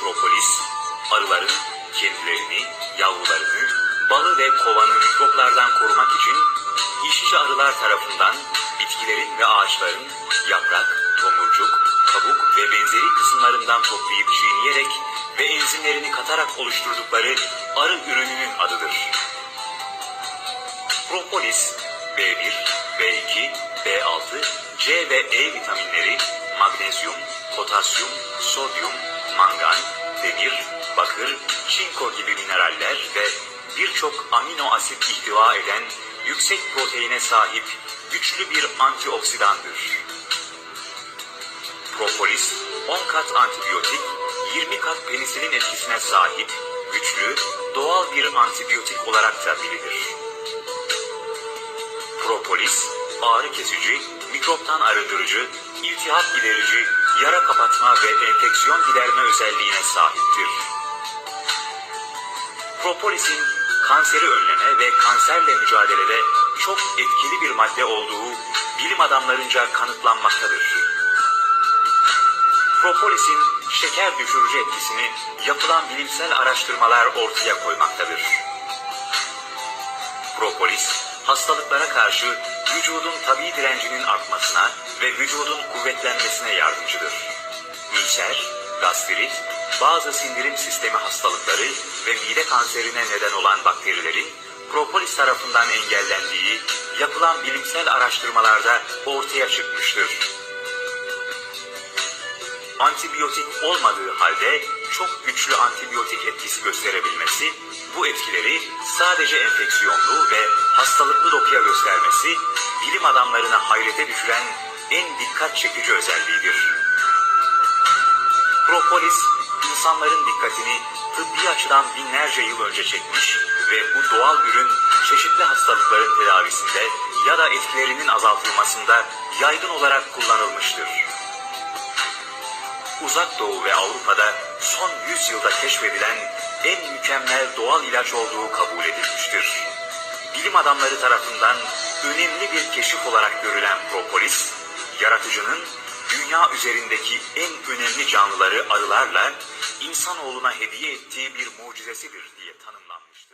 propolis, arıların kendilerini, yavrularını, balı ve kovanı mikroplardan korumak için işçi arılar tarafından bitkilerin ve ağaçların yaprak, tomurcuk, kabuk ve benzeri kısımlarından toplayıp çiğneyerek ve enzimlerini katarak oluşturdukları arı ürününün adıdır. Propolis, B1, B2, B6, C ve E vitaminleri, magnezyum, potasyum, sodyum, mangan, demir, bakır, çinko gibi mineraller ve birçok amino asit ihtiva eden yüksek proteine sahip güçlü bir antioksidandır. Propolis 10 kat antibiyotik, 20 kat penisilin etkisine sahip, güçlü, doğal bir antibiyotik olarak da bilinir. Propolis, ağrı kesici, mikroptan arındırıcı, iltihap giderici, yara kapatma ve enfeksiyon giderme özelliğine sahiptir. Propolisin kanseri önleme ve kanserle mücadelede çok etkili bir madde olduğu bilim adamlarınca kanıtlanmaktadır. Propolisin şeker düşürücü etkisini yapılan bilimsel araştırmalar ortaya koymaktadır. Propolis, hastalıklara karşı vücudun tabi direncinin artmasına ve vücudun kuvvetlenmesine yardımcıdır. İlser, gastrit, bazı sindirim sistemi hastalıkları ve mide kanserine neden olan bakterilerin propolis tarafından engellendiği yapılan bilimsel araştırmalarda ortaya çıkmıştır. Antibiyotik olmadığı halde çok güçlü antibiyotik etkisi gösterebilmesi, bu etkileri sadece enfeksiyonlu ve hastalıklı dokuya göstermesi, bilim adamlarına hayrete düşüren en dikkat çekici özelliğidir. Propolis, insanların dikkatini tıbbi açıdan binlerce yıl önce çekmiş ve bu doğal ürün çeşitli hastalıkların tedavisinde ya da etkilerinin azaltılmasında yaygın olarak kullanılmıştır. Uzak Doğu ve Avrupa'da son 100 yılda keşfedilen en mükemmel doğal ilaç olduğu kabul edilmiştir. Bilim adamları tarafından önemli bir keşif olarak görülen propolis, yaratıcının dünya üzerindeki en önemli canlıları arılarla insanoğluna hediye ettiği bir mucizesidir diye tanımlanmış.